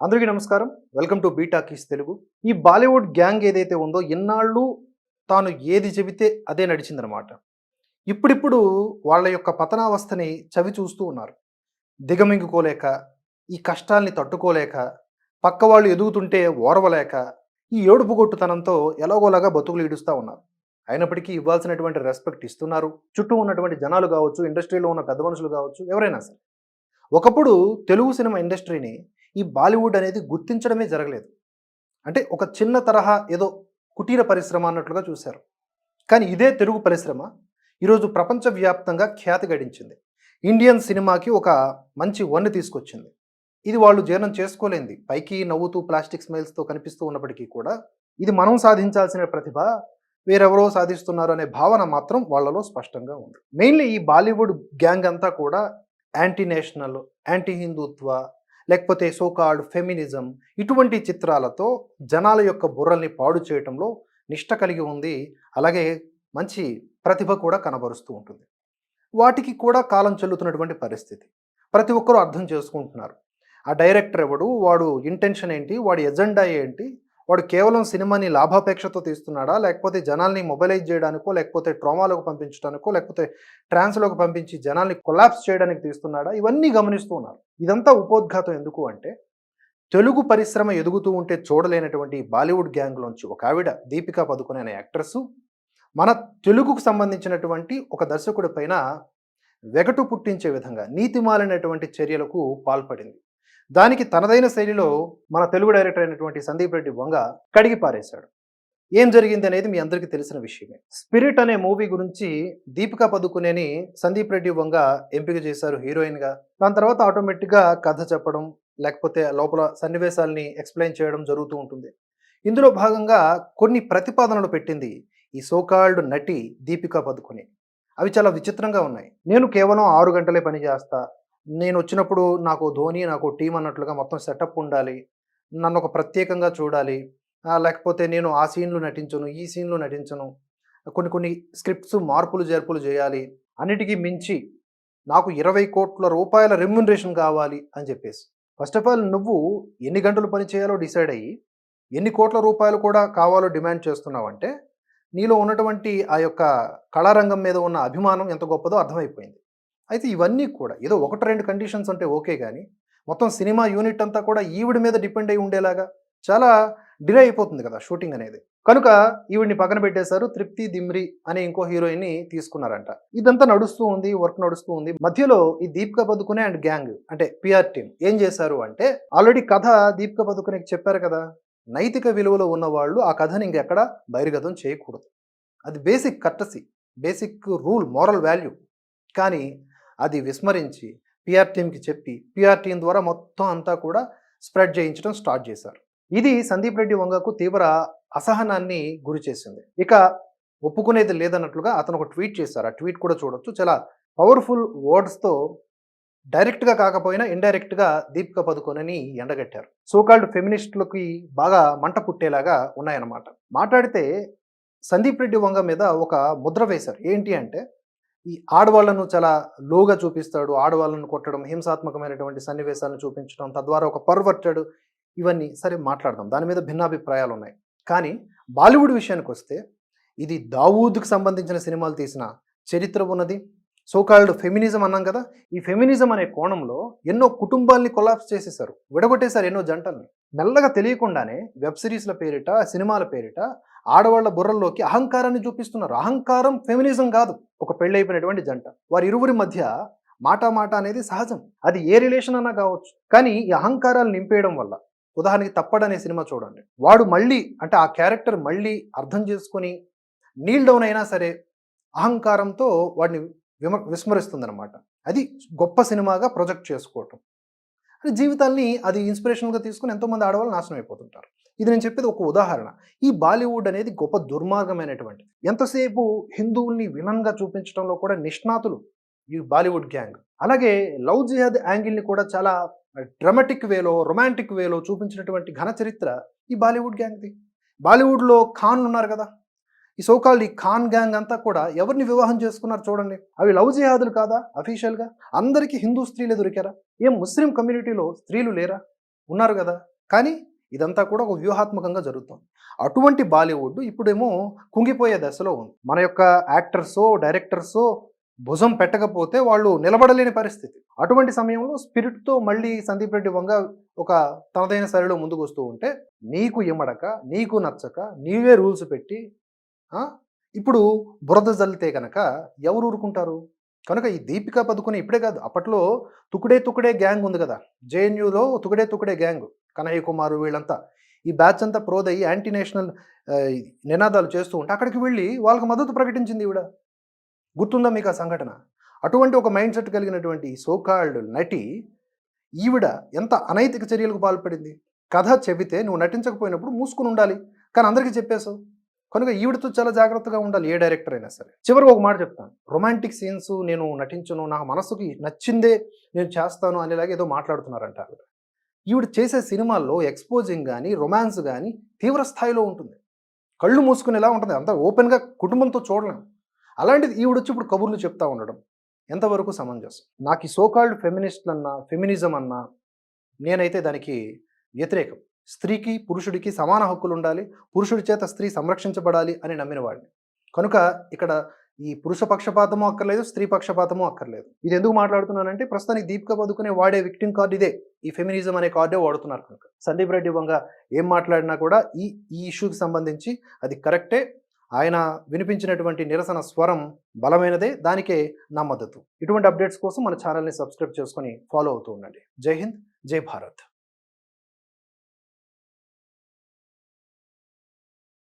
అందరికీ నమస్కారం. Welcome to బీటాకీస్ తెలుగు. ఈ బాలీవుడ్ గ్యాంగ్ ఏదైతే ఉందో ఇన్నాళ్ళు తాను ఏది చెబితే అదే నడిచిందనమాట ఇప్పుడిప్పుడు వాళ్ళ యొక్క పతనావస్థని చవి చూస్తూ ఉన్నారు. దిగమింగుకోలేక ఈ కష్టాల్ని తట్టుకోలేక పక్క వాళ్ళు ఎదుగుతుంటే ఓర్వలేక ఈ ఏడుపుగొట్టుతనంతో ఎలాగోలాగా బతుకులు ఈడుస్తూ ఉన్నారు. అయినప్పటికీ ఇవ్వాల్సినటువంటి రెస్పెక్ట్ ఇస్తున్నారు. చుట్టూ ఉన్నటువంటి జనాలు కావచ్చు ఇండస్ట్రీలో ఉన్న పెద్ద మనుషులు కావచ్చు ఎవరైనా సరే. ఒకప్పుడు తెలుగు సినిమా ఇండస్ట్రీని ఈ బాలీవుడ్ అనేది గుర్తించడమే జరగలేదు. అంటే ఒక చిన్న తరహా ఏదో కుటీర పరిశ్రమ అన్నట్లుగా చూశారు. కానీ ఇదే తెలుగు పరిశ్రమ ఈరోజు ప్రపంచవ్యాప్తంగా ఖ్యాతి గడించింది. ఇండియన్ సినిమాకి ఒక మంచి వన్ను తీసుకొచ్చింది. ఇది వాళ్ళు జీర్ణం చేసుకోలేంది. పైకి నవ్వుతూ ప్లాస్టిక్ స్మైల్స్తో కనిపిస్తూ ఉన్నప్పటికీ కూడా ఇది మనం సాధించాల్సిన ప్రతిభ వేరెవరో సాధిస్తున్నారు అనే భావన మాత్రం వాళ్ళలో స్పష్టంగా ఉంది. మెయిన్లీ ఈ బాలీవుడ్ గ్యాంగ్ అంతా కూడా యాంటీ నేషనల్ యాంటీ హిందుత్వ లేకపోతే సోకాల్డ్ ఫెమినిజం ఇటువంటి చిత్రాలతో జనాల యొక్క బుర్రల్ని పాడు చేయటంలో నిష్ట కలిగి ఉంది. అలాగే మంచి ప్రతిభ కూడా కనబరుస్తూ ఉంటుంది. వాటికి కూడా కాలం చెల్లుతున్నటువంటి పరిస్థితి. ప్రతి ఒక్కరూ అర్థం చేసుకుంటున్నారు. ఆ డైరెక్టర్ ఎవడు? వాడు ఇంటెన్షన్ ఏంటి? వాడి ఎజెండా ఏంటి? వాడు కేవలం సినిమాని లాభాపేక్షతో తీస్తున్నాడా? లేకపోతే జనాల్ని మొబైలైజ్ చేయడానికో లేకపోతే ట్రామాలోకి పంపించడానికో లేకపోతే ట్రాన్స్లోకి పంపించి జనాల్ని కొలాప్స్ చేయడానికి తీస్తున్నాడా? ఇవన్నీ గమనిస్తూ ఉన్నారు. ఇదంతా ఉపోద్ఘాతం ఎందుకు అంటే తెలుగు పరిశ్రమ ఎదుగుతూ ఉంటే చూడలేనటువంటి బాలీవుడ్ గ్యాంగ్లోంచి ఒక ఆవిడ దీపికా పదుకునే అనే మన తెలుగుకు సంబంధించినటువంటి ఒక దర్శకుడి పైన వెగటు పుట్టించే విధంగా నీతిమాలినటువంటి చర్యలకు పాల్పడింది. దానికి తనదైన శైలిలో మన తెలుగు డైరెక్టర్ అయినటువంటి సందీప్ రెడ్డి వంగ కడిగి పారేశాడు. ఏం జరిగింది అనేది మీ అందరికీ తెలిసిన విషయమే. స్పిరిట్ అనే మూవీ గురించి దీపికా పదుకునేని సందీప్ రెడ్డి వంగ ఎంపిక చేశారు హీరోయిన్గా. దాని తర్వాత ఆటోమేటిక్గా కథ చెప్పడం లేకపోతే లోపల సన్నివేశాల్ని ఎక్స్ప్లెయిన్ చేయడం జరుగుతూ ఉంటుంది. ఇందులో భాగంగా కొన్ని ప్రతిపాదనలు పెట్టింది ఈ సోకాల్డ్ నటి దీపికా పదుకునే అవి చాలా విచిత్రంగా ఉన్నాయి. నేను కేవలం ఆరు గంటలే పని చేస్తా నేను వచ్చినప్పుడు నాకు ధోని నాకు టీం అన్నట్లుగా మొత్తం సెటప్ ఉండాలి. నన్ను ఒక ప్రత్యేకంగా చూడాలి. లేకపోతే నేను ఆ సీన్లు నటించను ఈ సీన్లు నటించను. కొన్ని కొన్ని స్క్రిప్ట్స్ మార్పులు చేర్పులు చేయాలి. అన్నిటికీ మించి నాకు ఇరవై కోట్ల రూపాయల రెమ్యునరేషన్ కావాలి అని చెప్పేసి. ఫస్ట్ ఆఫ్ ఆల్ నువ్వు ఎన్ని గంటలు పని చేయాలో డిసైడ్ అయ్యి ఎన్ని కోట్ల రూపాయలు కూడా కావాలో డిమాండ్ చేస్తున్నావంటే నీలో ఉన్నటువంటి ఆ యొక్క కళారంగం మీద ఉన్న అభిమానం ఎంత గొప్పదో అర్థమైపోయింది. అయితే ఇవన్నీ కూడా ఏదో ఒకటి రెండు కండిషన్స్ అంటే ఓకే కానీ మొత్తం సినిమా యూనిట్ అంతా కూడా ఈవిడ మీద డిపెండ్ అయి ఉండేలాగా చాలా డిలే అయిపోతుంది కదా షూటింగ్ అనేది. కనుక ఈవిడ్ని పక్కన పెట్టేశారు తృప్తి దిమ్రి అనే ఇంకో హీరోయిన్ని తీసుకున్నారంట. ఇదంతా నడుస్తూ ఉంది వర్క్ నడుస్తూ ఉంది. మధ్యలో ఈ దీపిక పదుకునే అండ్ గ్యాంగ్ అంటే పిఆర్ టీమ్ ఏం చేశారు అంటే ఆల్రెడీ కథ దీపిక పదుకునేకి చెప్పారు కదా నైతిక విలువలో ఉన్న వాళ్ళు ఆ కథని ఇంకెక్కడ బహిర్గతం చేయకూడదు. అది బేసిక్ కట్టసి బేసిక్ రూల్ మోరల్ వాల్యూ. కానీ అది విస్మరించి పిఆర్ టీంకి చెప్పి పిఆర్ టీం ద్వారా మొత్తం అంతా కూడా స్ప్రెడ్ చేయించడం స్టార్ట్ చేశారు. ఇది సందీప్ రెడ్డి వంగకు తీవ్ర అసహనాన్ని గురి చేసింది. ఇక ఒప్పుకునేది లేదన్నట్లుగా అతను ఒక ట్వీట్ చేశారు. ఆ ట్వీట్ కూడా చూడొచ్చు. చాలా పవర్ఫుల్ వర్డ్స్తో డైరెక్ట్గా కాకపోయినా ఇండైరెక్ట్గా దీపిక పదుకొనని ఎండగట్టారు. సోకాల్డ్ ఫెమినిస్టులకి బాగా మంట పుట్టేలాగా ఉన్నాయన్నమాట. మాట్లాడితే సందీప్ రెడ్డి వంగ మీద ఒక ముద్ర వేశారు. ఏంటి అంటే ఈ ఆడవాళ్ళను చాలా లోగా చూపిస్తాడు. ఆడవాళ్ళను కొట్టడం హింసాత్మకమైనటువంటి సన్నివేశాలను చూపించడం తద్వారా ఒక పర్వర్టెడ్ ఇవన్నీ సరే మాట్లాడదాం. దాని మీద భిన్నాభిప్రాయాలు ఉన్నాయి. కానీ బాలీవుడ్ విషయానికి వస్తే ఇది దావూద్కి సంబంధించిన సినిమాలు తీసిన చరిత్ర ఉన్నది. సోకాల్డ్ ఫెమినిజం అన్నాం కదా. ఈ ఫెమినిజం అనే కోణంలో ఎన్నో కుటుంబాల్ని కొలాప్స్ చేసేసారు విడగొట్టేశారు ఎన్నో జంటల్ని. మెల్లగా తెలియకుండానే వెబ్ సిరీస్ల పేరిట సినిమాల పేరిట ఆడవాళ్ళ బుర్రల్లోకి అహంకారాన్ని చూపిస్తున్నారు. అహంకారం ఫెమినిజం కాదు. ఒక పెళ్ళైపోయినటువంటి జంట. వారి ఇరువురి మధ్య మాట మాట అనేది సహజం. అది ఏ రిలేషన్ అన్నా కావచ్చు. కానీ ఈ అహంకారాలు నింపేయడం వల్ల ఉదాహరణకి తప్పడనే సినిమా చూడండి. వాడు మళ్ళీ అంటే ఆ క్యారెక్టర్ మళ్ళీ అర్థం చేసుకొని నీల్ డౌన్ అయినా సరే అహంకారంతో వాడిని విమ విస్మరిస్తుందన్నమాట. అది గొప్ప సినిమాగా ప్రొజెక్ట్ చేసుకోవటం. జీవితాన్ని అది ఇన్స్పిరేషన్గా తీసుకుని ఎంతోమంది ఆడవాళ్ళు నాశనం అయిపోతుంటారు. ఇది నేను చెప్పేది ఒక ఉదాహరణ. ఈ బాలీవుడ్ అనేది గొప్ప దుర్మార్గమైనటువంటి ఎంతసేపు హిందువుల్ని విలన్గా చూపించడంలో కూడా నిష్ణాతులు ఈ బాలీవుడ్ గ్యాంగ్. అలాగే లవ్ జిహాద్ యాంగిల్ని కూడా చాలా డ్రమాటిక్ వేలో రొమాంటిక్ వేలో చూపించినటువంటి ఘన చరిత్ర ఈ బాలీవుడ్ గ్యాంగ్ది. బాలీవుడ్లో ఖాన్ ఉన్నారు కదా! ఈ సోకాల్డ్ ఈ ఖాన్ గ్యాంగ్ అంతా కూడా ఎవరిని వివాహం చేసుకున్నారు చూడండి. అవి లవ్ జిహాదులు కాదా? అఫీషియల్గా అందరికీ హిందూ స్త్రీలే దొరికారా? ఏం ముస్లిం కమ్యూనిటీలో స్త్రీలు లేరా? ఉన్నారు కదా. కానీ ఇదంతా కూడా ఒక వ్యూహాత్మకంగా జరుగుతుంది. అటువంటి బాలీవుడ్ ఇప్పుడేమో కుంగిపోయే దశలో ఉంది. మన యొక్క యాక్టర్సో డైరెక్టర్సో భుజం పెట్టకపోతే వాళ్ళు నిలబడలేని పరిస్థితి. అటువంటి సమయంలో స్పిరిట్తో మళ్ళీ సందీప్ రెడ్డి వంగ ఒక తనదైన శైలిలో ముందుకు వస్తూ ఉంటే నీకు ఇమ్మడక నీకు నచ్చక నీవే రూల్స్ పెట్టి ఇప్పుడు బురద జల్లితే కనుక ఎవరు ఊరుకుంటారు? కనుక ఈ దీపికా పదుకుని ఇప్పుడే కాదు అప్పట్లో తుకుడే తుకుడే గ్యాంగ్ ఉంది కదా జేఎన్యూలో తుకుడే తుకుడే గ్యాంగ్ కనయ్య కుమారు వీళ్ళంతా. ఈ బ్యాచ్ అంతా ప్రోదయ్యి యాంటీ నేషనల్ నినాదాలు చేస్తూ ఉంటే అక్కడికి వెళ్ళి వాళ్ళకి మద్దతు ప్రకటించింది ఈవిడ. గుర్తుందా మీకు ఆ సంఘటన? అటువంటి ఒక మైండ్ సెట్ కలిగినటువంటి సోకాల్డ్ నటి ఈవిడ ఎంత అనైతిక చర్యలకు పాల్పడింది? కథ చెబితే నువ్వు నటించకపోయినప్పుడు మూసుకుని ఉండాలి కానీ అందరికీ చెప్పేశావు. కనుక ఈవిడతో చాలా జాగ్రత్తగా ఉండాలి ఏ డైరెక్టర్ అయినా సరే. చివరికి ఒక మాట చెప్తాను. రొమాంటిక్ సీన్స్ నేను నటించను నా మనసుకి నచ్చిందే నేను చేస్తాను అనేలాగా ఏదో మాట్లాడుతున్నారంట ఆవిడ. ఈవిడ చేసే సినిమాల్లో ఎక్స్పోజింగ్ కానీ రొమాన్స్ కానీ తీవ్ర స్థాయిలో ఉంటుంది. కళ్ళు మూసుకునేలా ఉంటుంది. అంత ఓపెన్గా కుటుంబంతో చూడలేం. అలాంటిది ఈవిడ వచ్చి ఇప్పుడు కబుర్లు చెప్తా ఉండడం ఎంతవరకు సమంజసం? నాకు ఈ సోకాల్డ్ ఫెమినిస్ట్లు అన్నా ఫెమినిజం అన్నా నేనైతే దానికి వ్యతిరేకం. స్త్రీకి పురుషుడికి సమాన హక్కులు ఉండాలి పురుషుడి చేత స్త్రీ సంరక్షించబడాలి అని నమ్మిన వాడిని. కనుక ఇక్కడ ఈ పురుష పక్షపాతము అక్కర్లేదు స్త్రీ పక్షపాతము అక్కర్లేదు. ఇది ఎందుకు మాట్లాడుతున్నానంటే ప్రస్తుతానికి దీపిక పదుకునే వాడే విక్టింగ్ కార్డు ఇదే. ఈ ఫెమినిజం అనే కార్డే వాడుతున్నారు కనుక. సందీప్ రెడ్డి వంగ ఏం మాట్లాడినా కూడా ఈ ఈ ఇష్యూకి సంబంధించి అది కరెక్టే. ఆయన వినిపించినటువంటి నిరసన స్వరం బలమైనదే. దానికే నా మద్దతు. ఇటువంటి అప్డేట్స్ కోసం మన ఛానల్ని సబ్స్క్రైబ్ చేసుకొని ఫాలో అవుతూ ఉండండి. జై హింద్ జై భారత్.